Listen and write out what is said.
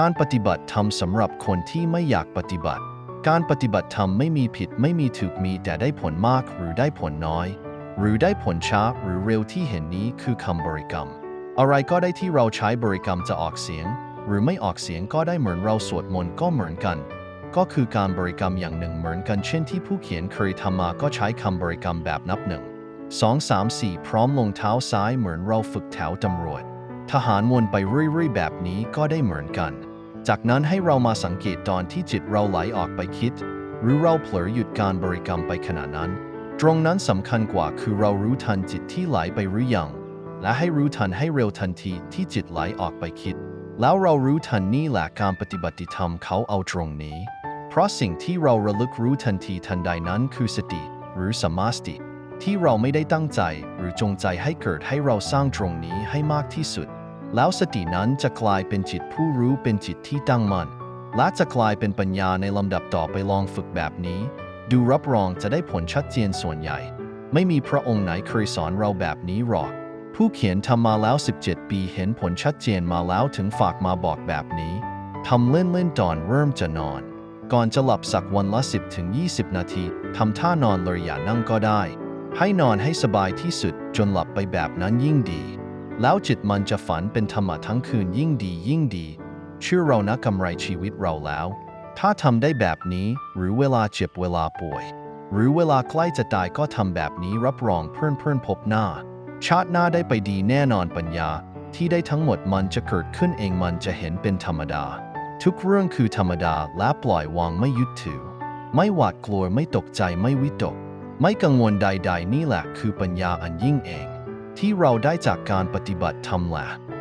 การปฏิบัติธรรมสำหรับคนที่ไม่อยากปฏิบัติ การปฏิบัติธรรมไม่มีผิดไม่มีถูกมีแต่ได้ผลมากหรือได้ผลน้อย หรือได้ผลช้าหรือเร็วที่เห็นนี้คือคำบริกรรม อะไรก็ได้ที่เราใช้บริกรรมจะออกเสียง หรือไม่ออกเสียงก็ได้เหมือนเราสวดมนต์ก็เหมือนกัน ก็คือการบริกรรมอย่างหนึ่งเหมือนกันเช่นที่ผู้เขียนเคยทำมาก็ใช้คำบริกรรมแบบนับหนึ่งสองสามสี่พร้อมลงเท้าซ้ายเหมือนเราฝึกแถวตำรวจ ทหารวนไปเรื่อยๆ แบบนี้ก็ได้เหมือนกัน จากนั้นให้เรามาสังเกตตอนที่จิตเราไหลออกไปคิด หรือเราเผลอหยุดการบริกรรมไปขณะนั้น ตรงนั้นสำคัญกว่าคือเรารู้ทันจิตที่ไหลไปหรือยัง และให้รู้ทันให้เร็วทันทีที่จิตไหลออกไปคิด แล้วเรารู้ทันนี่แหละการปฏิบัติธรรมเขาเอาตรงนี้ เพราะสิ่งที่เราระลึกรู้ทันทีทันใดนั้นคือสติ หรือสมาสติที่เราไม่ได้ตั้งใจหรือจงใจให้เกิดให้เราสร้างตรงนี้ให้มากที่สุด แล้วสตินั้นจะกลายเป็นจิตผู้รู้เป็นจิตที่ตั้งมั่น และจะกลายเป็นปัญญาในลำดับต่อไปลองฝึกแบบนี้ ดูรับรองจะได้ผลชัดเจนส่วนใหญ่ ไม่มีพระองค์ไหนเคยสอนเราแบบนี้หรอก ผู้เขียนทำมาแล้ว 17 ปีเห็นผลชัดเจนมาแล้วถึงฝากมาบอกแบบนี้ทำเล่นๆตอนเริ่มจะนอน ก่อนจะหลับสักวันละ 10ถึง20 นาทีทำท่านอนเลยอย่านั่งก็ได้ ให้นอนให้สบายที่สุดจนหลับไปแบบนั้นยิ่งดี แล้วจิตมันจะฝันเป็นธรรมะทั้งคืนยิ่งดียิ่งดีเชื่อเรานะกำไรชีวิตเราแล้ว ถ้าทำได้แบบนี้หรือเวลาเจ็บเวลาป่วย หรือเวลาใกล้จะตายก็ทำแบบนี้รับรองเพื่อนเพื่อนพบหน้า ชาติหน้าได้ไปดีแน่นอนปัญญา ที่ได้ทั้งหมดมันจะเกิดขึ้นเองมันจะเห็นเป็นธรรมดา ทุกเรื่องคือธรรมดาและปล่อยวางไม่ยึดถือ ไม่หวาดกลัวไม่ตกใจไม่วิตก ไม่กังวลใด ๆ นี่แหละคือปัญญาอันยิ่งเอง ที่เราได้จากการปฏิบัติธรรมแหละ